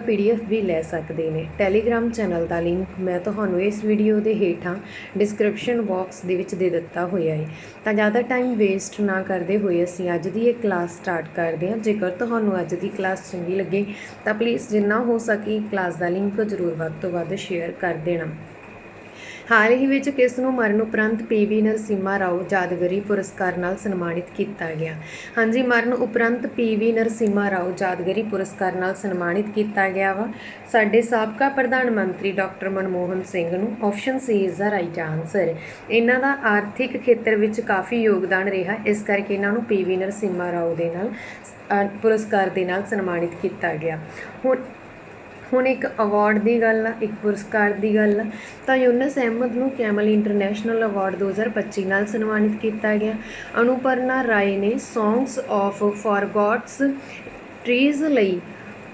PDF ਵੀ ਲੈ ਸਕਦੇ ਨੇ। ਟੈਲੀਗ੍ਰਾਮ ਚੈਨਲ ਦਾ ਲਿੰਕ ਮੈਂ ਤੁਹਾਨੂੰ ਇਸ ਵੀਡੀਓ ਦੇ ਹੇਠਾਂ ਡਿਸਕ੍ਰਿਪਸ਼ਨ ਬਾਕਸ ਦੇ ਵਿੱਚ ਦੇ ਦਿੱਤਾ ਹੋਇਆ ਹੈ ਤਾਂ ਜ਼ਿਆਦਾ ਟਾਈਮ ਵੇਸਟ ਨਾ ਕਰਦੇ ਹੋਏ ਅਸੀਂ ਅੱਜ ਦੀ ਇਹ ਕਲਾਸ ਸਟਾਰਟ ਕਰਦੇ ਹਾਂ। ਜੇਕਰ ਤੁਹਾਨੂੰ ਅੱਜ ਦੀ ਕਲਾਸ ਚੰਗੀ ਲੱਗੇ ਤਾਂ ਪਲੀਜ਼ ਜਿੰਨਾ ਹੋ ਸਕੇ ਕਲਾਸ ਦਾ ਲਿੰਕ ਜ਼ਰੂਰ ਵੱਧ ਤੋਂ ਵੱਧ ਸ਼ੇਅਰ ਕਰ ਦੇਣਾ। ਹਾਲ ਹੀ ਵਿੱਚ ਕਿਸ ਨੂੰ ਮਰਨ ਉਪਰੰਤ ਪੀਵੀ ਨਰਸਿਮਾ ਰਾਓ ਯਾਦਗਰੀ ਪੁਰਸਕਾਰ ਨਾਲ ਸਨਮਾਨਿਤ ਕੀਤਾ ਗਿਆ। ਹਾਂਜੀ, ਮਰਨ ਉਪਰੰਤ ਪੀਵੀ ਨਰਸਿਮਾ ਰਾਓ ਯਾਦਗਾਰੀ ਪੁਰਸਕਾਰ ਨਾਲ ਸਨਮਾਨਿਤ ਕੀਤਾ ਗਿਆ ਵਾ। ਸਾਡੇ ਸਾਬਕਾ ਪ੍ਰਧਾਨ ਮੰਤਰੀ ਡਾਕਟਰ ਮਨਮੋਹਨ ਸਿੰਘ ਨੂੰ option C is the right answer. ਇਹਨਾਂ ਦਾ ਆਰਥਿਕ ਖੇਤਰ ਵਿੱਚ ਕਾਫੀ ਯੋਗਦਾਨ ਰਿਹਾ, ਇਸ ਕਰਕੇ ਇਹਨਾਂ ਨੂੰ ਪੀਵੀ ਨਰਸਿਮਾ ਰਾਓ ਦੇ ਨਾਲ ਪੁਰਸਕਾਰ ਦੇ ਨਾਲ ਸਨਮਾਨਿਤ ਕੀਤਾ ਗਿਆ। ਹੁਣ ਹੁਣ ਇੱਕ ਅਵਾਰਡ ਦੀ ਗੱਲ ਆ, ਇੱਕ ਪੁਰਸਕਾਰ ਦੀ ਗੱਲ ਆ, ਤਾਂ ਯੂਨਸ ਅਹਿਮਦ ਨੂੰ ਕੈਮਲ ਇੰਟਰਨੈਸ਼ਨਲ ਅਵਾਰਡ 2025 ਨਾਲ ਸਨਮਾਨਿਤ ਕੀਤਾ ਗਿਆ। ਅਨੁਪਰਨਾ ਰਾਏ ਨੇ ਸੌਂਗਸ ਆਫ ਫੋਰਗੋਟਸ ਟ੍ਰੀਜ਼ ਲਈ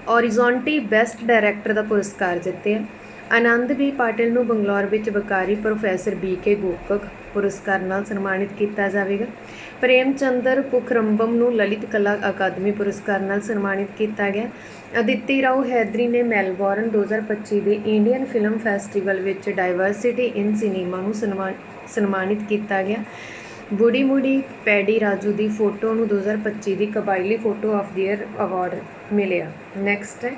ਔਰੀਜ਼ੋਂਟੀ ਬੈਸਟ ਡਾਇਰੈਕਟਰ ਦਾ ਪੁਰਸਕਾਰ ਜਿੱਤਿਆ। ਆਨੰਦ ਵੀ ਪਾਟਿਲ ਨੂੰ ਬੰਗਲੌਰ ਵਿੱਚ ਵਕਾਰੀ ਪ੍ਰੋਫੈਸਰ ਬੀ. ਕੇ. ਗੋਕਕ ਪੁਰਸਕਾਰ ਨਾਲ ਸਨਮਾਨਿਤ ਕੀਤਾ ਜਾਵੇਗਾ। ਪ੍ਰੇਮ ਚੰਦਰ ਪੁਖਰੰਬਮ ਨੂੰ ਲਲਿਤ ਕਲਾ ਅਕਾਦਮੀ ਪੁਰਸਕਾਰ ਨਾਲ ਸਨਮਾਨਿਤ ਕੀਤਾ ਗਿਆ। ਅਦਿੱਤੀ ਰਾਓ ਹੈਦਰੀ ਨੇ ਮੈਲਬੌਰਨ 2025 ਦੇ ਇੰਡੀਅਨ ਫਿਲਮ ਫੈਸਟੀਵਲ ਵਿੱਚ ਡਾਈਵਰਸਿਟੀ ਇਨ ਸਿਨੇਮਾ ਨੂੰ ਸਨਮਾਨ ਸਨਮਾਨਿਤ ਕੀਤਾ ਗਿਆ। ਬੁੜੀ ਮੁੜੀ ਪੈਡੀ ਰਾਜੂ ਦੀ ਫੋਟੋ ਨੂੰ 2025 ਦੀ ਕਬਾਇਲੀ photo of the year award ਮਿਲਿਆ। ਨੈਕਸਟ ਹੈ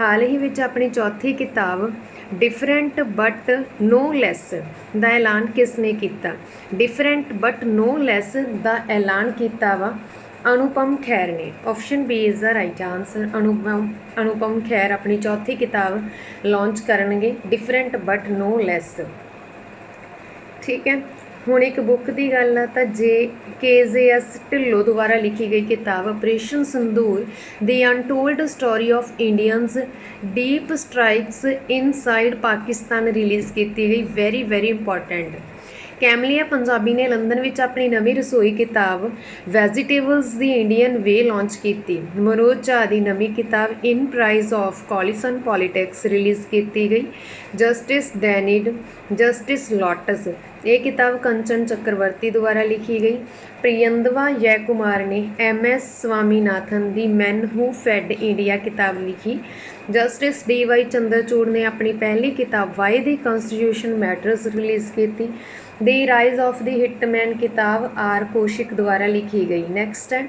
ਹਾਲ ਹੀ ਵਿੱਚ ਆਪਣੀ ਚੌਥੀ ਕਿਤਾਬ ਡਿਫਰੈਂਟ ਬਟ ਨੋ ਲੈਸ ਦਾ ਐਲਾਨ ਕਿਸ ਨੇ ਕੀਤਾ? ਡਿਫਰੈਂਟ ਬਟ ਨੋ ਲੈਸ ਦਾ ਐਲਾਨ ਕੀਤਾ ਵਾ ਅਨੁਪਮ ਖੈਰ ਨੇ। Option B is the right answer Anupam Anupam Kher ਆਪਣੀ ਚੌਥੀ ਕਿਤਾਬ ਲਾਂਚ ਕਰਨਗੇ ਡਿਫਰੈਂਟ ਬਟ ਨੋ ਲੈਸ ਠੀਕ ਹੈ? ਹੁਣ ਇੱਕ ਬੁੱਕ ਦੀ ਗੱਲ ਆ, ਤਾਂ ਜੇ ਕੇਜੇਐਸ ਢਿੱਲੋਂ ਦੁਆਰਾ ਲਿਖੀ ਗਈ ਕਿਤਾਬ operation Sindoor the untold story of Indians deep strikes inside Pakistan release ਕੀਤੀ ਗਈ very very important Camellia Panjabi ਨੇ ਲੰਡਨ ਵਿੱਚ ਆਪਣੀ ਨਵੀਂ ਰਸੋਈ ਕਿਤਾਬ ਵੈਜੀਟੇਬਲਸ ਦੀ ਇੰਡੀਅਨ ਵੇ ਲਾਂਚ ਕੀਤੀ। ਮਨੋਜ ਝਾ ਦੀ ਨਵੀਂ ਕਿਤਾਬ in praise of coalition politics release ਕੀਤੀ ਗਈ। ਜਸਟਿਸ ਡੈਨਿਡ ਜਸਟਿਸ ਲੋਟਸ ਇਹ ਕਿਤਾਬ ਕੰਚਨ ਚੱਕਰਵਰਤੀ ਦੁਆਰਾ ਲਿਖੀ ਗਈ। ਪ੍ਰਿਯੰਦਵਾ ਜੈ ਕੁਮਾਰ ਨੇ ਐਮ ਐਸ ਸਵਾਮੀਨਾਥਨ ਦੀ ਮੈਨ ਹੂ ਫੈਡ ਇੰਡੀਆ ਕਿਤਾਬ ਲਿਖੀ। ਜਸਟਿਸ ਡੀ ਵਾਈ ਚੰਦਰਚੂੜ ਨੇ ਆਪਣੀ ਪਹਿਲੀ ਕਿਤਾਬ why the constitution matters release ਕੀਤੀ। The rise of the hitman ਕਿਤਾਬ ਆਰ ਕੋਸ਼ਿਕ ਦੁਆਰਾ ਲਿਖੀ ਗਈ। ਨੈਕਸਟ ਹੈ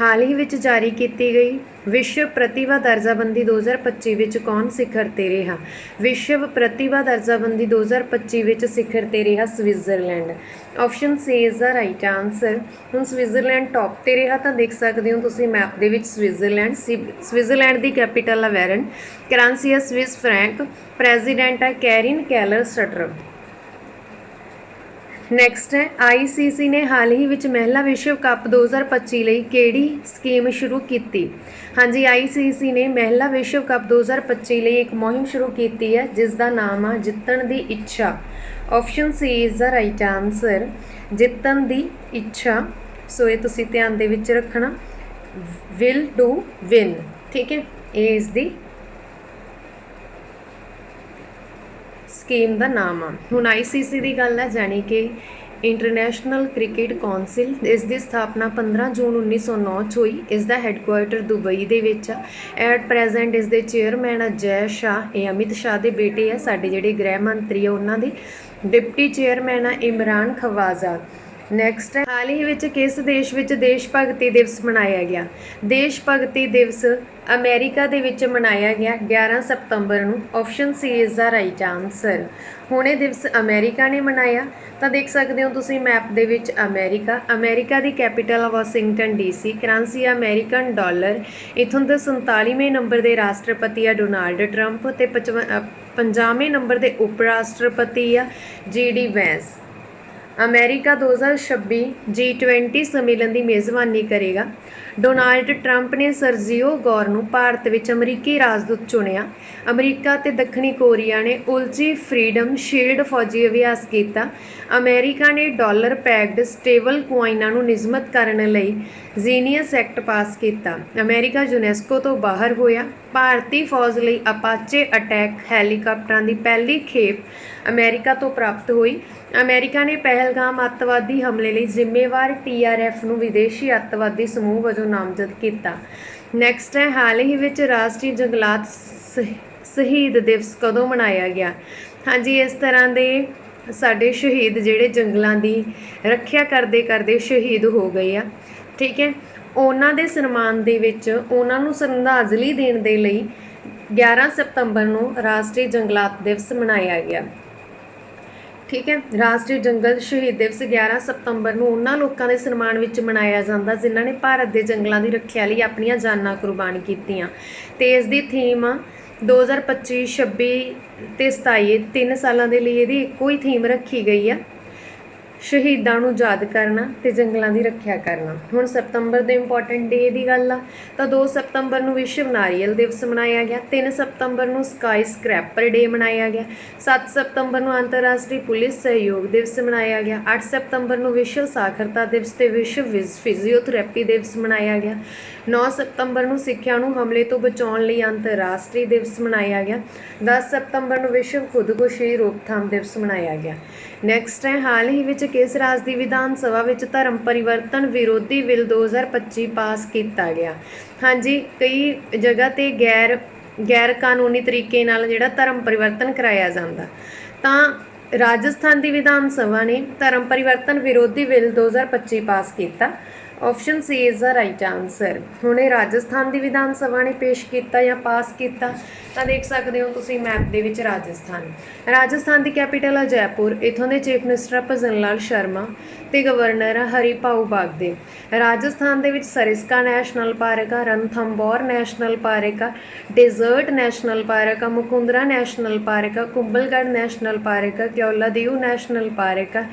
ਹਾਲ ਹੀ ਵਿੱਚ ਜਾਰੀ ਕੀਤੀ ਗਈ ਵਿਸ਼ਵ ਪ੍ਰਤਿਭਾ ਦਰਜਾਬੰਦੀ 2025 ਵਿੱਚ ਕੌਣ ਸਿਖਰ ਤੇ ਰਿਹਾ? ਵਿਸ਼ਵ ਪ੍ਰਤਿਭਾ ਦਰਜਾਬੰਦੀ 2025 ਵਿੱਚ ਸਿਖਰ ਤੇ ਰਿਹਾ Switzerland. Option C is the right answer ਹੁਣ ਸਵਿਟਜ਼ਰਲੈਂਡ ਟੌਪ ਤੇ ਰਿਹਾ ਤਾਂ ਦੇਖ ਸਕਦੇ ਹੋ ਤੁਸੀਂ ਮੈਪ ਦੇ ਵਿੱਚ ਸਵਿਟਜ਼ਰਲੈਂਡ। ਸਿ- ਸਵਿਟਜ਼ਰਲੈਂਡ ਦੀ ਕੈਪੀਟਲ ਹੈ ਵੈਰਨ। ਕਰੰਸੀ ਹੈ ਸਵਿਸ ਫਰੈਂਕ। ਪ੍ਰੈਜ਼ੀਡੈਂਟ ਹੈ ਕੈਰਿਨ ਕੈਲਰ ਸਟਰ ਨੈਕਸਟ ਹੈ ਆਈਸੀਸੀ ਨੇ ਹਾਲ ਹੀ ਵਿੱਚ ਮਹਿਲਾ ਵਿਸ਼ਵ ਕੱਪ 2025 ਲਈ ਕਿਹੜੀ ਸਕੀਮ ਸ਼ੁਰੂ ਕੀਤੀ? ਹਾਂਜੀ ਆਈਸੀਸੀ ਨੇ ਮਹਿਲਾ ਵਿਸ਼ਵ ਕੱਪ 2025 ਲਈ ਇੱਕ ਮੁਹਿੰਮ ਸ਼ੁਰੂ ਕੀਤੀ ਹੈ ਜਿਸ ਦਾ ਨਾਮ ਆ ਜਿੱਤਣ ਦੀ ਇੱਛਾ। Option C is the right answer ਜਿੱਤਣ ਦੀ ਇੱਛਾ। ਸੋ ਇਹ ਤੁਸੀਂ ਧਿਆਨ ਦੇ ਵਿੱਚ ਰੱਖਣਾ। ਵਿਲ ਡੂ ਵਿਨ ਠੀਕ ਹੈ? ਇਹ ਇਸ ਦੀ ਸਕੀਮ ਦਾ ਨਾਮ ਆ। ਹੁਣ ਆਈਸੀਸੀ ਦੀ ਗੱਲ ਹੈ, ਜਾਣੀ ਕਿ ਇੰਟਰਨੈਸ਼ਨਲ ਕ੍ਰਿਕਟ ਕਾਉਂਸਲ ਇਸ ਦੀ ਸਥਾਪਨਾ 15 ਜੂਨ 1909 ਚ ਹੋਈ। ਇਸ ਦਾ ਹੈੱਡਕੁਆਰਟਰ ਦੁਬਈ ਦੇ ਵਿੱਚ ਆ। ਐਟ ਪ੍ਰੈਜ਼ੈਂਟ ਇਸ ਦੇ ਚੇਅਰਮੈਨ ਆ ਜੈ ਸ਼ਾਹ। ਇਹ ਅਮਿਤ ਸ਼ਾਹ ਦੇ ਬੇਟੇ ਆ। ਸਾਡੇ ਜਿਹੜੇ ਗ੍ਰਹਿ ਮੰਤਰੀ ਆ, ਉਹਨਾਂ ਦੇ। ਡਿਪਟੀ ਚੇਅਰਮੈਨ ਆ ਇਮਰਾਨ ਖਵਾਜ਼ਾ। ਨੈਕਸਟ ਹੈ। ਹਾਲ ਹੀ ਵਿੱਚ ਕਿਸ ਦੇਸ਼ ਵਿੱਚ ਦੇਸ਼ ਭਗਤੀ ਦਿਵਸ ਮਨਾਇਆ ਗਿਆ? ਦੇਸ਼ ਭਗਤੀ ਦਿਵਸ ਅਮਰੀਕਾ ਦੇ ਵਿੱਚ ਮਨਾਇਆ ਗਿਆ 11 ਸਤੰਬਰ ਨੂੰ। Option C is the right answer ਹੁਣ ਇਹ ਦਿਵਸ ਅਮਰੀਕਾ ਨੇ ਮਨਾਇਆ। ਤਾਂ ਦੇਖ ਸਕਦੇ ਹੋ ਤੁਸੀਂ ਮੈਪ ਦੇ ਵਿੱਚ ਅਮਰੀਕਾ। ਅਮਰੀਕਾ ਦੀ ਕੈਪੀਟਲ ਆ ਵਾਸ਼ਿੰਗਟਨ ਡੀਸੀ ਕਰੰਸੀ ਆ ਅਮਰੀਕਨ ਡਾਲਰ ਇਥੋਂ ਦੇ 47ਵੇਂ ਨੰਬਰ ਦੇ ਰਾਸ਼ਟਰਪਤੀ ਆ ਡੋਨਾਲਡ ਟਰੰਪ ਤੇ 50ਵੇਂ ਨੰਬਰ ਦੇ ਉਪ ਰਾਸ਼ਟਰਪਤੀ ਆ ਜੀਡੀ ਵੈਂਸ ਅਮਰੀਕਾ 2026 G20 ਸੰਮੇਲਨ ਦੀ ਮੇਜ਼ਬਾਨੀ ਕਰੇਗਾ। ਡੋਨਾਲਡ ਟਰੰਪ ਨੇ ਸਰਜੀਓ ਗੌਰ ਨੂੰ ਭਾਰਤ ਵਿੱਚ ਅਮਰੀਕੀ ਰਾਜਦੂਤ ਚੁਣਿਆ। ਅਮਰੀਕਾ ਤੇ ਦੱਖਣੀ ਕੋਰੀਆ ਨੇ ਉਲਝੀ ਫਰੀडम ਸ਼ੀਲਡ ਫੌਜੀ ਅਭਿਆਸ ਕੀਤਾ। ਅਮਰੀਕਾ ਨੇ ਡਾਲਰ ਪੈਗਡ ਸਟੇਬਲ ਕੁਆਇਨਾਂ ਨੂੰ ਨਿਯਮਤ ਕਰਨ ਲਈ ਜ਼ੀਨੀਅਸ ਐਕਟ ਪਾਸ ਕੀਤਾ। ਅਮਰੀਕਾ ਯੂਨੈਸਕੋ ਤੋਂ ਬਾਹਰ ਹੋਇਆ। ਭਾਰਤੀ ਫੌਜ ਲਈ ਅਪਾਚੇ ਅਟੈਕ ਹੈਲੀਕਾਪਟਰਾਂ ਦੀ ਪਹਿਲੀ ਖੇਪ ਅਮਰੀਕਾ ਤੋਂ ਪ੍ਰਾਪਤ ਹੋਈ। ਅਮਰੀਕਾ ਨੇ ਪਹਿਲਗਾਮ ਅੱਤਵਾਦੀ ਹਮਲੇ ਲਈ ਜ਼ਿੰਮੇਵਾਰ ਟੀਆਰਐਫ ਨੂੰ ਵਿਦੇਸ਼ੀ ਅੱਤਵਾਦੀ ਸਮੂਹ ਵਜੋਂ ਨਾਮਜ਼ਦ ਕੀਤਾ। ਨੈਕਸਟ ਹੈ, ਹਾਲ ਹੀ ਵਿੱਚ ਰਾਸ਼ਟਰੀ ਜੰਗਲਾਤ ਸ਼ਹੀਦ ਦਿਵਸ ਕਦੋਂ ਮਨਾਇਆ ਗਿਆ? ਹਾਂਜੀ, ਇਸ ਤਰ੍ਹਾਂ ਦੇ ਸਾਡੇ ਸ਼ਹੀਦ ਜਿਹੜੇ ਜੰਗਲਾਂ ਦੀ ਰੱਖਿਆ ਕਰਦੇ ਕਰਦੇ ਸ਼ਹੀਦ ਹੋ ਗਏ ਆ। ਠੀਕ ਹੈ? ਉਹਨਾਂ ਦੇ ਸਨਮਾਨ ਦੇ ਵਿੱਚ ਉਹਨਾਂ ਨੂੰ ਸ਼ਰਧਾਂਜਲੀ ਦੇਣ ਦੇ ਲਈ 11 ਸਤੰਬਰ ਨੂੰ ਰਾਸ਼ਟਰੀ ਜੰਗਲਾਤ ਦਿਵਸ ਮਨਾਇਆ ਗਿਆ। ਠੀਕ ਹੈ। ਰਾਸ਼ਟਰੀ ਜੰਗਲ ਸ਼ਹੀਦ ਦਿਵਸ 11 ਸਤੰਬਰ ਨੂੰ ਉਹਨਾਂ ਲੋਕਾਂ ਦੇ ਸਨਮਾਨ ਵਿੱਚ ਮਨਾਇਆ ਜਾਂਦਾ, ਜਿਨ੍ਹਾਂ ਨੇ ਭਾਰਤ ਦੇ ਜੰਗਲਾਂ ਦੀ ਰੱਖਿਆ ਲਈ ਆਪਣੀਆਂ ਜਾਨਾਂ ਕੁਰਬਾਨ ਕੀਤੀਆਂ। ਤੇ ਇਸ ਦੀ ਥੀਮ ਆ 2025 26 ਤੇ 27 ਤਿੰਨ ਸਾਲਾਂ ਦੇ ਲਈ ਇਹਦੀ ਇੱਕੋ ਹੀ ਥੀਮ ਰੱਖੀ ਗਈ ਆ। ਸ਼ਹੀਦਾਂ ਨੂੰ ਯਾਦ ਕਰਨਾ ਤੇ ਜੰਗਲਾਂ ਦੀ ਰੱਖਿਆ ਕਰਨਾ। ਹੁਣ ਸਤੰਬਰ ਦੇ ਇੰਪੋਰਟੈਂਟ ਡੇ ਦੀ ਗੱਲ ਆ, ਤਾਂ 2 ਸਤੰਬਰ ਨੂੰ ਵਿਸ਼ਵ ਨਾਰੀਅਲ ਦਿਵਸ ਮਨਾਇਆ ਗਿਆ 3 ਸਤੰਬਰ ਨੂੰ ਸਕਾਈ ਸਕ੍ਰੈਪਰ ਡੇ ਮਨਾਇਆ ਗਿਆ 7 ਸਤੰਬਰ ਨੂੰ ਅੰਤਰਰਾਸ਼ਟਰੀ ਪੁਲਿਸ ਸਹਿਯੋਗ ਦਿਵਸ ਮਨਾਇਆ ਗਿਆ 8 ਸਤੰਬਰ ਨੂੰ ਵਿਸ਼ਵ ਸਾਖਰਤਾ ਦਿਵਸ ਤੇ ਵਿਸ਼ਵ ਵਿਜ਼- ਫਿਜ਼ੀਓਥੈਰੇਪੀ ਦਿਵਸ ਮਨਾਇਆ ਗਿਆ 9 ਸਤੰਬਰ ਨੂੰ ਸਿੱਖਿਆ ਨੂੰ ਹਮਲੇ ਤੋਂ ਬਚਾਉਣ ਲਈ ਅੰਤਰਰਾਸ਼ਟਰੀ ਦਿਵਸ ਮਨਾਇਆ ਗਿਆ 10 ਸਤੰਬਰ ਨੂੰ ਵਿਸ਼ਵ ਖੁਦਕੁਸ਼ੀ ਰੋਕਥਾਮ ਦਿਵਸ ਮਨਾਇਆ ਗਿਆ। ਨੈਕਸਟ ਹੈ, ਹਾਲ ਹੀ ਵਿੱਚ ਕਿਸ ਰਾਜ ਦੀ ਵਿਧਾਨ ਸਭਾ ਵਿੱਚ ਧਰਮ ਪਰਿਵਰਤਨ ਵਿਰੋਧੀ ਬਿੱਲ 2025 ਪਾਸ ਕੀਤਾ ਗਿਆ। ਹਾਂਜੀ, ਕਈ ਜਗ੍ਹਾ ਤੇ ਗੈਰ ਗੈਰ ਕਾਨੂੰਨੀ ਤਰੀਕੇ ਨਾਲ ਜਿਹੜਾ ਧਰਮ ਪਰਿਵਰਤਨ ਕਰਾਇਆ ਜਾਂਦਾ। ਤਾਂ ਰਾਜਸਥਾਨ ਦੀ ਵਿਧਾਨ ਸਭਾ ਨੇ ਧਰਮ ਪਰਿਵਰਤਨ ਵਿਰੋਧੀ ਬਿੱਲ 2025 ਪਾਸ ਕੀਤਾ। Option C is the right answer ਹੁਣੇ ਰਾਜਸਥਾਨ ਦੀ ਵਿਧਾਨ ਸਭਾ ਨੇ ਪੇਸ਼ ਕੀਤਾ ਜਾਂ ਪਾਸ ਕੀਤਾ, ਤਾਂ ਦੇਖ ਸਕਦੇ ਹੋ ਤੁਸੀਂ ਮੈਪ ਦੇ ਵਿੱਚ ਰਾਜਸਥਾਨ। ਰਾਜਸਥਾਨ ਦੀ ਕੈਪੀਟਲ ਹੈ ਜੈਪੁਰ, ਇਥੋਂ ਦੇ ਚੀਫ ਮਿਨਿਸਟਰ ਆ ਭਜਨ ਲਾਲ ਸ਼ਰਮਾ ਤੇ ਗਵਰਨਰ ਆ ਹਰੀਪਾਊ ਬਾਗਦੇ। ਰਾਜਸਥਾਨ ਦੇ ਵਿੱਚ ਸਰਿਸਕਾ ਨੈਸ਼ਨਲ ਪਾਰਕ ਆ ਰਣਥੰਬੌਰ ਨੈਸ਼ਨਲ ਪਾਰਕ ਆ ਡੈਜ਼ਰਟ ਨੈਸ਼ਨਲ ਪਾਰਕ ਆ, ਮੁਕੁੰਦਰਾ ਨੈਸ਼ਨਲ ਪਾਰਕ ਆ ਕੁੰਭਲਗੜ੍ਹ ਨੈਸ਼ਨਲ ਪਾਰਕ ਆ ਕਿਓਲਾਦਿਊ ਨੈਸ਼ਨਲ ਪਾਰਕ ਆ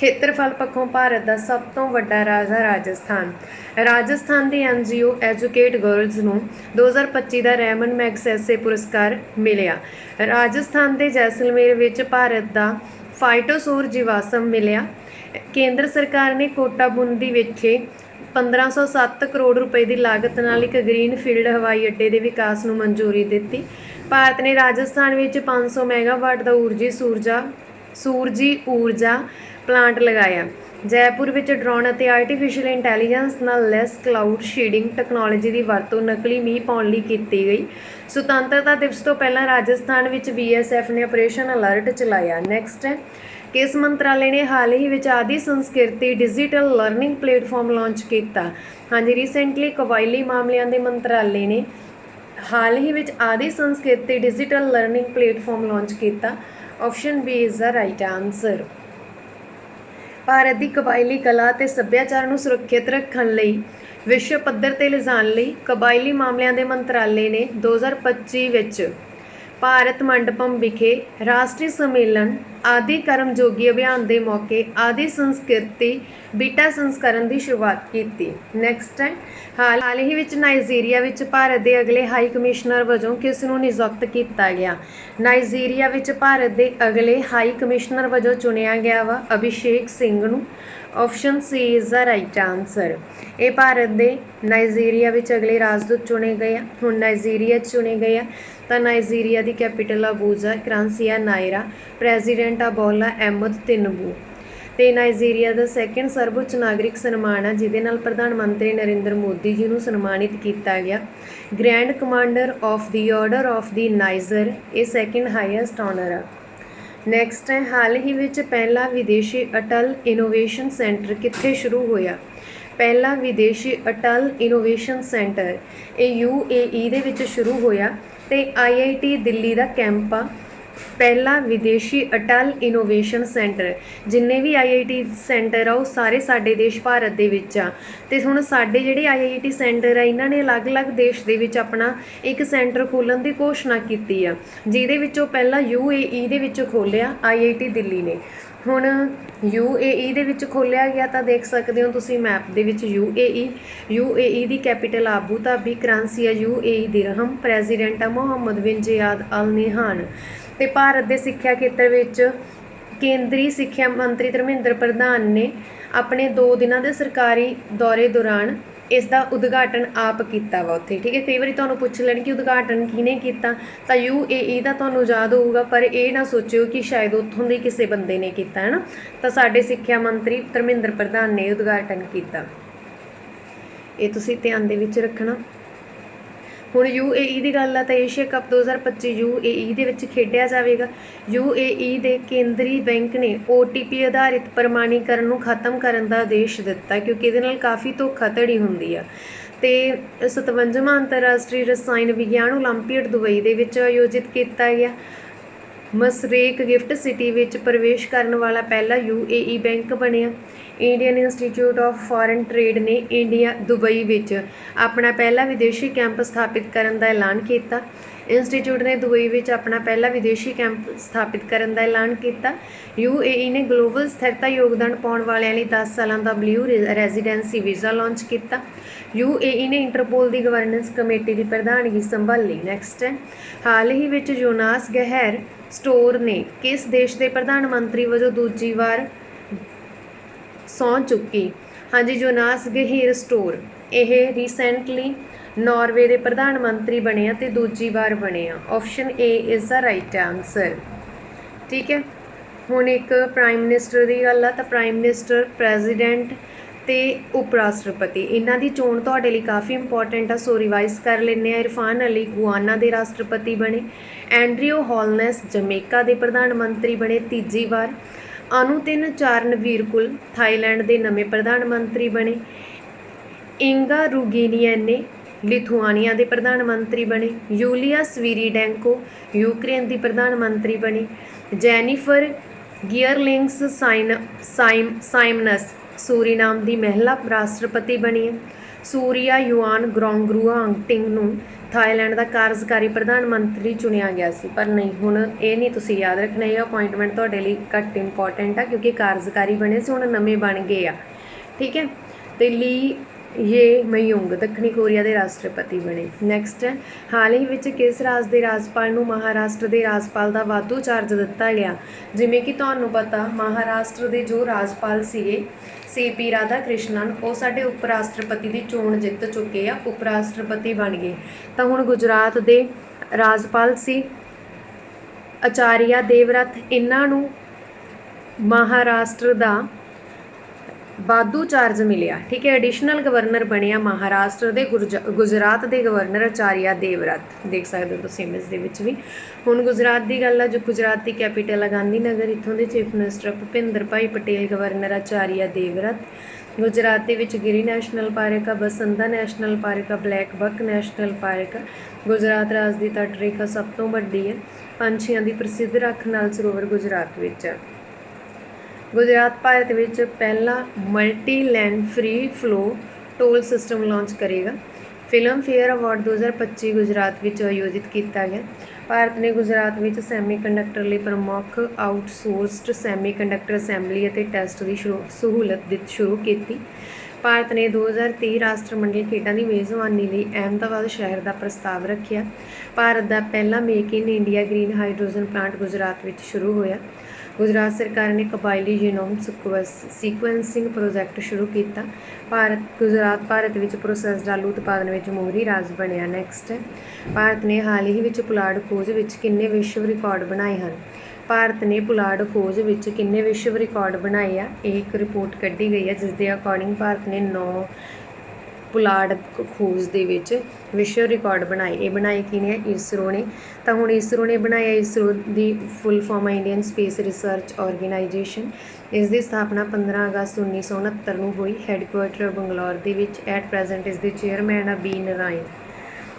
ਖੇਤਰਫਲ ਪੱਖੋਂ ਭਾਰਤ ਦਾ ਸਭ ਤੋਂ ਵੱਡਾ ਰਾਜ ਹੈ ਰਾਜਸਥਾਨ। ਰਾਜਸਥਾਨ ਦੀ ਐਨਜੀਓ ਐਜੂਕੇਟ ਗਰਲਜ਼ ਨੂੰ 2025 ਦਾ ਰੈਮਨ ਮੈਗਸੈਸੇ ਪੁਰਸਕਾਰ ਮਿਲਿਆ। ਰਾਜਸਥਾਨ ਦੇ ਜੈਸਲਮੇਰ ਵਿੱਚ ਭਾਰਤ ਦਾ ਫਾਈਟੋਸੋਰ ਜੀਵਾਸਮ ਮਿਲਿਆ। ਕੇਂਦਰ ਸਰਕਾਰ ਨੇ ਕੋਟਾ ਬੁੰਦੀ ਵਿਖੇ 1507 ਕਰੋੜ ਰੁਪਏ ਦੀ ਲਾਗਤ ਨਾਲ ਇੱਕ ਗ੍ਰੀਨ ਫੀਲਡ ਹਵਾਈ ਅੱਡੇ ਦੇ ਵਿਕਾਸ ਨੂੰ ਮਨਜ਼ੂਰੀ ਦਿੱਤੀ। ਭਾਰਤ ਨੇ ਰਾਜਸਥਾਨ ਵਿੱਚ 500 ਮੈਗਾਵਾਟ ਦਾ ਊਰਜੀ ਸੂਰਜਾ ਸੂਰਜੀ ਊਰਜਾ ਪਲਾਂਟ ਲਗਾਇਆ। ਜੈਪੁਰ ਵਿੱਚ ਡਰੋਨ ਅਤੇ ਆਰਟੀਫੀਸ਼ੀਅਲ ਇੰਟੈਲੀਜੈਂਸ ਨਾਲ ਲੈਸ ਕਲਾਊਡ ਸ਼ੇਡਿੰਗ ਟੈਕਨੋਲੋਜੀ ਦੀ ਵਰਤੋਂ ਨਕਲੀ ਮੀਂਹ ਪਾਉਣ ਲਈ ਕੀਤੀ ਗਈ। ਸੁਤੰਤਰਤਾ ਦਿਵਸ ਤੋਂ ਪਹਿਲਾਂ ਰਾਜਸਥਾਨ ਵਿੱਚ ਬੀਐਸਐਫ ਨੇ ਆਪਰੇਸ਼ਨ ਅਲਰਟ ਚਲਾਇਆ। ਨੈਕਸਟ ਹੈ ਕਿਸ ਮੰਤਰਾਲੇ ਨੇ ਹਾਲ ਹੀ ਵਿੱਚ Adi Sanskriti digital learning platform launch ਕੀਤਾ? ਹਾਂਜੀ ਰੀਸੈਂਟਲੀ ਕਬਾਇਲੀ ਮਾਮਲਿਆਂ ਦੇ ਮੰਤਰਾਲੇ ਨੇ ਹਾਲ ਹੀ ਵਿੱਚ Adi Sanskriti digital learning platform launch ਕੀਤਾ। Option B is the right answer Bharat ਦੀ ਕਬਾਇਲੀ ਕਲਾ ਤੇ ਸੱਭਿਆਚਾਰ ਨੂੰ ਸੁਰੱਖਿਅਤ ਰੱਖਣ ਲਈ, ਵਿਸ਼ਵ ਪੱਧਰ ਤੇ ਲਿਜਾਣ ਲਈ ਕਬਾਇਲੀ ਮਾਮਲਿਆਂ ਦੇ ਮੰਤਰਾਲੇ ਨੇ 2025 ਵਿੱਚ ਭਾਰਤ ਮੰਡਪਮ ਵਿਖੇ ਰਾਸ਼ਟਰੀ ਸੰਮੇਲਨ ਆਦਿ ਕਰਮਯੋਗੀ ਅਭਿਆਨ ਦੇ ਮੌਕੇ ਆਦਿ ਸੰਸਕ੍ਰਿਤੀ ਬੀਟਾ ਸੰਸਕਰਨ ਦੀ ਸ਼ੁਰੂਆਤ ਕੀਤੀ। ਨੈਕਸਟ ਹੈ ਹਾਲ ਹਾਲ ਹੀ ਵਿੱਚ ਨਾਈਜੀਰੀਆ ਵਿੱਚ ਭਾਰਤ ਦੇ ਅਗਲੇ ਹਾਈ ਕਮਿਸ਼ਨਰ ਵਜੋਂ ਕਿਸ ਨੂੰ ਨਿਯੁਕਤ ਕੀਤਾ ਗਿਆ? ਨਾਈਜੀਰੀਆ ਵਿੱਚ ਭਾਰਤ ਦੇ ਅਗਲੇ ਹਾਈ ਕਮਿਸ਼ਨਰ ਵਜੋਂ ਚੁਣਿਆ ਗਿਆ ਵਾ ਅਭਿਸ਼ੇਕ ਸਿੰਘ ਨੂੰ। Option C is the right answer ਇਹ ਭਾਰਤ ਦੇ ਨਾਈਜੀਰੀਆ ਵਿੱਚ ਅਗਲੇ ਰਾਜਦੂਤ ਚੁਣੇ ਗਏ ਆ। ਹੁਣ ਨਾਈਜੀਰੀਆ 'ਚ ਚੁਣੇ ਗਏ ਆ। ਤਾਂ ਨਾਈਜੀਰੀਆ ਦੀ capital Abuja currency naira president ਆ ਬੋਲਾ ਅਹਿਮਦ ਤਿਨਬੂ ਤੇ ਨਾਈਜੀਰੀਆ ਦਾ ਸੈਕੰਡ ਸਰਵਉੱਚ ਨਾਗਰਿਕ ਸਨਮਾਨ ਆ, ਜਿਹਦੇ ਨਾਲ ਪ੍ਰਧਾਨ ਮੰਤਰੀ ਨਰਿੰਦਰ ਮੋਦੀ ਜੀ ਨੂੰ ਸਨਮਾਨਿਤ ਕੀਤਾ ਗਿਆ। Grand commander of the order of the Niger ਇਹ ਸੈਕੰਡ ਹਾਈਐਸਟ ਆਨਰ ਆ। ਨੈਕਸਟ ਹੈ, ਹਾਲ ਹੀ ਵਿੱਚ ਪਹਿਲਾ ਵਿਦੇਸ਼ੀ ਅਟਲ ਇਨੋਵੇਸ਼ਨ ਸੈਂਟਰ ਕਿੱਥੇ ਸ਼ੁਰੂ ਹੋਇਆ? ਪਹਿਲਾ ਵਿਦੇਸ਼ੀ ਅਟਲ ਇਨੋਵੇਸ਼ਨ ਸੈਂਟਰ ਇਹ ਯੂਏਈ ਦੇ ਵਿੱਚ ਸ਼ੁਰੂ ਹੋਇਆ ਤੇ ਆਈਆਈਟੀ ਦਿੱਲੀ ਦਾ ਕੈਂਪ ਆ। ਪਹਿਲਾ ਵਿਦੇਸ਼ੀ ਅਟਲ ਇਨੋਵੇਸ਼ਨ ਸੈਂਟਰ, ਜਿੰਨੇ ਵੀ ਆਈਆਈਟੀ ਸੈਂਟਰ ਆ, ਉਹ ਸਾਰੇ ਸਾਡੇ ਦੇਸ਼ ਭਾਰਤ ਦੇ ਵਿੱਚ ਆ। ਤੇ ਹੁਣ ਸਾਡੇ ਜਿਹੜੇ ਆਈਆਈਟੀ ਸੈਂਟਰ ਆ, ਇਹਨਾਂ ਨੇ ਅਲੱਗ-ਅਲੱਗ ਦੇਸ਼ ਦੇ ਵਿੱਚ ਆਪਣਾ ਇੱਕ ਸੈਂਟਰ ਖੋਲ੍ਹਣ ਦੀ ਘੋਸ਼ਣਾ ਕੀਤੀ ਆ, ਜਿਹਦੇ ਵਿੱਚੋਂ ਪਹਿਲਾਂ ਯੂਏਈ ਦੇ ਵਿੱਚ ਖੋਲ੍ਹਿਆ ਆਈਆਈਟੀ ਦਿੱਲੀ ਨੇ। ਹੁਣ ਯੂਏਈ ਦੇ ਵਿੱਚ ਖੋਲ੍ਹਿਆ ਗਿਆ ਤਾਂ ਦੇਖ ਸਕਦੇ ਹੋ ਤੁਸੀਂ ਮੈਪ ਦੇ ਵਿੱਚ ਯੂਏਈ ਯੂਏਈ ਦੀ ਕੈਪੀਟਲ ਆਬੂ ਧਾਬੀ, ਕਰੰਸੀ ਆ ਯੂਏਈ ਦਿਰਹਮ ਪ੍ਰੈਜ਼ੀਡੈਂਟ ਆ ਮੁਹੰਮਦ ਬਿਨ ਜ਼ਿਆਦ ਅਲ ਨਿਹਾਨ ਅਤੇ ਭਾਰਤ ਦੇ ਸਿੱਖਿਆ ਖੇਤਰ ਵਿੱਚ ਕੇਂਦਰੀ ਸਿੱਖਿਆ ਮੰਤਰੀ ਧਰਮਿੰਦਰ ਪ੍ਰਧਾਨ ਨੇ ਆਪਣੇ 2 ਦਿਨਾਂ ਦੇ ਸਰਕਾਰੀ ਦੌਰੇ ਦੌਰਾਨ ਇਸ ਦਾ ਉਦਘਾਟਨ ਆਪ ਕੀਤਾ ਵਾ ਉੱਥੇ, ਠੀਕ ਹੈ? ਕਈ ਵਾਰੀ ਤੁਹਾਨੂੰ ਪੁੱਛ ਲੈਣ ਕਿ ਉਦਘਾਟਨ ਕਿਹਨੇ ਕੀਤਾ? ਤਾਂ ਯੂਏਈ ਦਾ ਤੁਹਾਨੂੰ ਯਾਦ ਹੋਊਗਾ, ਪਰ ਇਹ ਨਾ ਸੋਚਿਓ ਕਿ ਸ਼ਾਇਦ ਉੱਥੋਂ ਦੇ ਕਿਸੇ ਬੰਦੇ ਨੇ ਕੀਤਾ, ਹੈ ਨਾ? ਤਾਂ ਸਾਡੇ ਸਿੱਖਿਆ ਮੰਤਰੀ ਧਰਮਿੰਦਰ ਪ੍ਰਧਾਨ ਨੇ ਉਦਘਾਟਨ ਕੀਤਾ। ਇਹ ਤੁਸੀਂ ਧਿਆਨ ਦੇ ਵਿੱਚ ਰੱਖਣਾ। ਹੁਣ UAE ਦੀ ਗੱਲ ਆ ਤਾਂ ਏਸ਼ੀਆ ਕੱਪ 2025 UAE ਦੇ ਵਿੱਚ ਖੇਡਿਆ ਜਾਵੇਗਾ। UAE ਦੇ ਕੇਂਦਰੀ ਬੈਂਕ ਨੇ OTP ਆਧਾਰਿਤ ਪ੍ਰਮਾਣੀਕਰਨ ਨੂੰ ਖਤਮ ਕਰਨ ਦਾ ਆਦੇਸ਼ ਦਿੱਤਾ ਕਿਉਂਕਿ ਇਹਦੇ ਨਾਲ ਕਾਫੀ ਧੋਖਾਧੜੀ ਹੁੰਦੀ ਆ। ਤੇ 57ਵਾਂ ਅੰਤਰਰਾਸ਼ਟਰੀ ਰਸਾਇਣ ਵਿਗਿਆਨ ਓਲੰਪੀਅਡ ਦੁਬਈ ਦੇ ਵਿੱਚ ਆਯੋਜਿਤ ਕੀਤਾ ਗਿਆ। ਮਸਰੇਕ ਗਿਫਟ ਸਿਟੀ ਵਿੱਚ ਪ੍ਰਵੇਸ਼ ਕਰਨ ਵਾਲਾ ਪਹਿਲਾ UAE ਬੈਂਕ ਬਣਿਆ। Indian institute of foreign trade ਨੇ ਇੰਡੀਆ ਦੁਬਈ ਵਿੱਚ ਆਪਣਾ ਪਹਿਲਾ ਵਿਦੇਸ਼ੀ ਕੈਂਪ ਸਥਾਪਿਤ ਕਰਨ ਦਾ ਐਲਾਨ ਕੀਤਾ। ਇੰਸਟੀਚਿਊਟ ਨੇ ਦੁਬਈ ਵਿੱਚ ਆਪਣਾ ਪਹਿਲਾ ਵਿਦੇਸ਼ੀ ਕੈਂਪ ਸਥਾਪਿਤ ਕਰਨ ਦਾ ਐਲਾਨ ਕੀਤਾ। UAE ਨੇ ਗਲੋਬਲ ਸਥਿਰਤਾ ਯੋਗਦਾਨ ਪਾਉਣ ਵਾਲਿਆਂ ਲਈ 10 ਸਾਲਾਂ ਦਾ ਬਲੂ ਰੈਜ਼ੀਡੈਂਸੀ ਵੀਜ਼ਾ ਲਾਂਚ ਕੀਤਾ। UAE ਨੇ ਇੰਟਰਪੋਲ ਦੀ ਗਵਰਨੈਂਸ ਕਮੇਟੀ ਦੀ ਪ੍ਰਧਾਨਗੀ ਸੰਭਾਲੀ ਨੈਕਸਟ ਹੈ। ਹਾਲ ਹੀ ਵਿੱਚ ਜੋਨਾਸ ਗਹਿਰ ਸਟੋਰ ਨੇ ਕਿਸ ਦੇਸ਼ ਦੇ ਪ੍ਰਧਾਨ ਮੰਤਰੀ ਵਜੋਂ ਦੂਜੀ ਵਾਰ ਸੌਂ ਚੁੱਕੀ? ਹਾਂਜੀ ਜੋਨਾਸ ਗਹਿਰ ਸਟੋਰ। ਇਹ ਰੀਸੈਂਟਲੀ ਨਾਰਵੇ ਦੇ ਪ੍ਰਧਾਨ ਮੰਤਰੀ ਬਣੇ ਆ ਤੇ ਦੂਜੀ ਵਾਰ ਬਣੇ ਆ। Option A is the right answer ਠੀਕ ਹੈ? ਹੁਣ ਇੱਕ ਪ੍ਰਾਈਮ ਮਿਨਿਸਟਰ ਦੀ ਗੱਲ ਆ, ਤਾਂ ਪ੍ਰਾਈਮ ਮਿਨਿਸਟਰ ਪ੍ਰੈਜ਼ੀਡੈਂਟ ਤੇ ਉਪ ਰਾਸ਼ਟਰਪਤੀ ਇਹਨਾਂ ਦੀ ਚੋਣ ਤੁਹਾਡੇ ਲਈ ਕਾਫੀ ਇੰਪੋਰਟੈਂਟ ਆ, ਸੋ ਰਿਵਾਈਜ਼ ਕਰ ਲੈਂਦੇ ਆ। ਇਰਫਾਨ ਅਲੀ ਗੁਆਨਾ ਦੇ ਰਾਸ਼ਟਰਪਤੀ ਬਣੇ ਐਂਡਰਿਊ ਹੌਲਨੈਸ ਜਮੇਕਾ ਦੇ ਪ੍ਰਧਾਨ ਮੰਤਰੀ ਬਣੇ ਤੀਜੀ ਵਾਰ, ਅਨੁਤਿਨ ਚਾਰਨ ਵੀਰਕੁਲ ਥਾਈਲੈਂਡ ਦੇ ਨਵੇਂ ਪ੍ਰਧਾਨ ਮੰਤਰੀ ਬਣੇ, ਇੰਗਾ ਰੂਗੀਨੀਅਨ ਨੇ ਲਿਥੁਆਨੀਆ ਦੇ ਪ੍ਰਧਾਨ ਮੰਤਰੀ ਬਣੇ ਯੂਲੀਆ ਸਵੀਰੀਡੈਂਕੋ ਯੂਕਰੇਨ ਦੀ ਪ੍ਰਧਾਨ ਮੰਤਰੀ ਬਣੀ, ਜੈਨੀਫਰ ਗੀਅਰਲਿੰਗਸ ਸਾਈਨ, ਸਾਈਮ, ਸਾਈਮਨਸ ਸੂਰੀਨਾਮ ਦੀ ਮਹਿਲਾ ਰਾਸ਼ਟਰਪਤੀ ਬਣੀ ਹੈ ਸੂਰੀਆ ਯੂਆਨ ਗ੍ਰੋਂਗਰੂਆਂਗਟਿੰਗ ਨੂੰ ਥਾਈਲੈਂਡ ਦਾ ਕਾਰਜਕਾਰੀ ਪ੍ਰਧਾਨ ਮੰਤਰੀ ਚੁਣਿਆ ਗਿਆ ਸੀ। ਪਰ ਨਹੀਂ, ਹੁਣ ਇਹ ਨਹੀਂ ਤੁਸੀਂ ਯਾਦ ਰੱਖਣਾ, ਇਹ ਅਪਾਇੰਟਮੈਂਟ ਤੁਹਾਡੇ ਲਈ ਘੱਟ ਇੰਪੋਰਟੈਂਟ ਆ ਕਿਉਂਕਿ ਕਾਰਜਕਾਰੀ ਬਣੇ ਸੀ, ਹੁਣ ਨਵੇਂ ਬਣ ਗਏ ਆ। ਠੀਕ ਹੈ? ਤੇ ਲੀ ਯੇ ਮਯੂੰਗ ਦੱਖਣੀ ਕੋਰੀਆ ਦੇ ਰਾਸ਼ਟਰਪਤੀ ਬਣੇ। ਨੈਕਸਟ ਹਾਲ ਹੀ ਵਿੱਚ ਕਿਸ ਰਾਜ ਦੇ ਰਾਜਪਾਲ ਨੂੰ ਮਹਾਰਾਸ਼ਟਰ ਦੇ ਰਾਜਪਾਲ ਦਾ ਵਾਧੂ ਚਾਰਜ ਦਿੱਤਾ ਗਿਆ? ਜਿਵੇਂ ਕਿ ਤੁਹਾਨੂੰ ਪਤਾ, ਮਹਾਰਾਸ਼ਟਰ ਦੇ ਜੋ ਰਾਜਪਾਲ ਸੀਗੇ, ਸੀ ਪੀ ਰਾਧਾ ਕ੍ਰਿਸ਼ਨਨ ਉਹ ਸਾਡੇ ਉਪ ਰਾਸ਼ਟਰਪਤੀ ਦੀ ਚੋਣ ਜਿੱਤ ਚੁੱਕੇ ਆ ਉਪ ਰਾਸ਼ਟਰਪਤੀ ਬਣ ਗਏ। ਤਾਂ ਹੁਣ ਗੁਜਰਾਤ ਦੇ ਰਾਜਪਾਲ ਸੀ ਅਚਾਰੀਆ ਦੇਵਰਤ ਇਹਨਾਂ ਨੂੰ ਮਹਾਰਾਸ਼ਟਰ ਦਾ ਵਾਧੂ ਚਾਰਜ ਮਿਲਿਆ। ਠੀਕ ਹੈ ਐਡੀਸ਼ਨਲ ਗਵਰਨਰ ਬਣਿਆ ਮਹਾਰਾਸ਼ਟਰ ਦੇ ਗੁਰਜ- ਗੁਜਰਾਤ ਦੇ ਗਵਰਨਰ ਆਚਾਰੀਆ ਦੇਵਰਤ। ਦੇਖ ਸਕਦੇ ਹੋ ਤੁਸੀਂ ਇਮੇਜ ਦੇ ਵਿੱਚ ਵੀ। ਹੁਣ ਗੁਜਰਾਤ ਦੀ ਗੱਲ ਆ, ਜੋ ਗੁਜਰਾਤ ਦੀ ਕੈਪੀਟਲ ਆ ਗਾਂਧੀ ਨਗਰ ਇੱਥੋਂ ਦੇ chief minister Bhupendra bhai Patel governor Acharya Devvrat. Gujarat ਦੇ ਵਿੱਚ ਗਿਰੀ ਨੈਸ਼ਨਲ ਪਾਰਕ ਆ ਬਸੰਦਾ ਨੈਸ਼ਨਲ ਪਾਰਕ ਆ ਬਲੈਕ ਬਕ ਨੈਸ਼ਨਲ ਪਾਰਕ ਆ। ਗੁਜਰਾਤ ਰਾਜ ਦੀ ਤਟ ਰੇਖਾ ਸਭ ਤੋਂ ਵੱਡੀ ਹੈ ਪੰਛੀਆਂ ਦੀ ਪ੍ਰਸਿੱਧ ਰੱਖ ਨਾਲ ਸਰੋਵਰ ਗੁਜਰਾਤ ਵਿੱਚ ਆ। ਗੁਜਰਾਤ ਭਾਰਤ ਵਿੱਚ ਪਹਿਲਾ multi lane free flow toll system launch ਕਰੇਗਾ ਫਿਲਮ ਫੇਅਰ ਅਵਾਰਡ 2025 ਗੁਜਰਾਤ ਵਿੱਚ ਆਯੋਜਿਤ ਕੀਤਾ ਗਿਆ। ਭਾਰਤ ਨੇ ਗੁਜਰਾਤ ਵਿੱਚ ਸੈਮੀਕੰਡਕਟਰ ਲਈ ਪ੍ਰਮੁੱਖ ਆਊਟਸੋਰਸਡ ਸੈਮੀਕੰਡਕਟਰ ਅਸੈਂਬਲੀ ਅਤੇ ਟੈਸਟ ਦੀ ਸ਼ੁਰੂ ਸਹੂਲਤ ਦਿੱਤ ਸ਼ੁਰੂ ਕੀਤੀ। ਭਾਰਤ ਨੇ 2030 ਰਾਸ਼ਟਰਮੰਡਲ ਖੇਡਾਂ ਦੀ ਮੇਜ਼ਬਾਨੀ ਲਈ ਅਹਿਮਦਾਬਾਦ ਸ਼ਹਿਰ ਦਾ ਪ੍ਰਸਤਾਵ ਰੱਖਿਆ। ਭਾਰਤ ਦਾ ਪਹਿਲਾ make in India green hydrogen plant Gujarat ਵਿੱਚ ਸ਼ੁਰੂ ਹੋਇਆ। ਗੁਜਰਾਤ ਸਰਕਾਰ ਨੇ ਕਬਾਇਲੀ ਜੀਨੋਮ ਸੀਕੁਐਂਸਿੰਗ ਪ੍ਰੋਜੈਕਟ ਸ਼ੁਰੂ ਕੀਤਾ। ਭਾਰਤ ਗੁਜਰਾਤ ਭਾਰਤ ਵਿੱਚ ਪ੍ਰੋਸੈਸਡ ਆਲੂ ਉਤਪਾਦਨ ਵਿੱਚ ਮੋਹਰੀ ਰਾਜ ਬਣਿਆ। ਨੈਕਸਟ ਹੈ ਭਾਰਤ ਨੇ ਹਾਲ ਹੀ ਵਿੱਚ ਪੁਲਾੜ ਖੋਜ ਵਿੱਚ ਕਿੰਨੇ ਵਿਸ਼ਵ ਰਿਕਾਰਡ ਬਣਾਏ ਹਨ? ਭਾਰਤ ਨੇ ਪੁਲਾੜ ਖੋਜ ਵਿੱਚ ਕਿੰਨੇ ਵਿਸ਼ਵ ਰਿਕਾਰਡ ਬਣਾਏ ਆ, ਇਹ ਇੱਕ ਰਿਪੋਰਟ ਕੱਢੀ ਗਈ ਹੈ ਜਿਸ ਦੇ ਅਕੋਰਡਿੰਗ ਭਾਰਤ ਨੇ 9 ਪੁਲਾੜ ਖੋਜ ਦੇ ਵਿੱਚ ਵਿਸ਼ਵ ਰਿਕਾਰਡ ਬਣਾਏ। ਇਹ ਬਣਾਏ ਕਿਨੇ ਇਸਰੋ ਨੇ। ਤਾਂ ਹੁਣ ਇਸਰੋ ਨੇ ਬਣਾਇਆ ਇਸਰੋ ਦੀ ਫੁੱਲ ਫਾਰਮ ਹੈ ਇੰਡੀਅਨ ਸਪੇਸ ਰਿਸਰਚ ਆਰਗੇਨਾਈਜੇਸ਼ਨ ਇਸ ਦੀ ਸਥਾਪਨਾ 15 ਅਗਸਤ 1969 ਨੂੰ ਹੋਈ। ਹੈੱਡਕੁਆਰਟਰ ਬੰਗਲੌਰ ਦੇ ਵਿੱਚ। ਐਟ ਪ੍ਰੈਜ਼ੈਂਟ ਇਸ ਦੇ ਚੇਅਰਮੈਨ ਆ ਬੀ ਨਰਾਇਣ।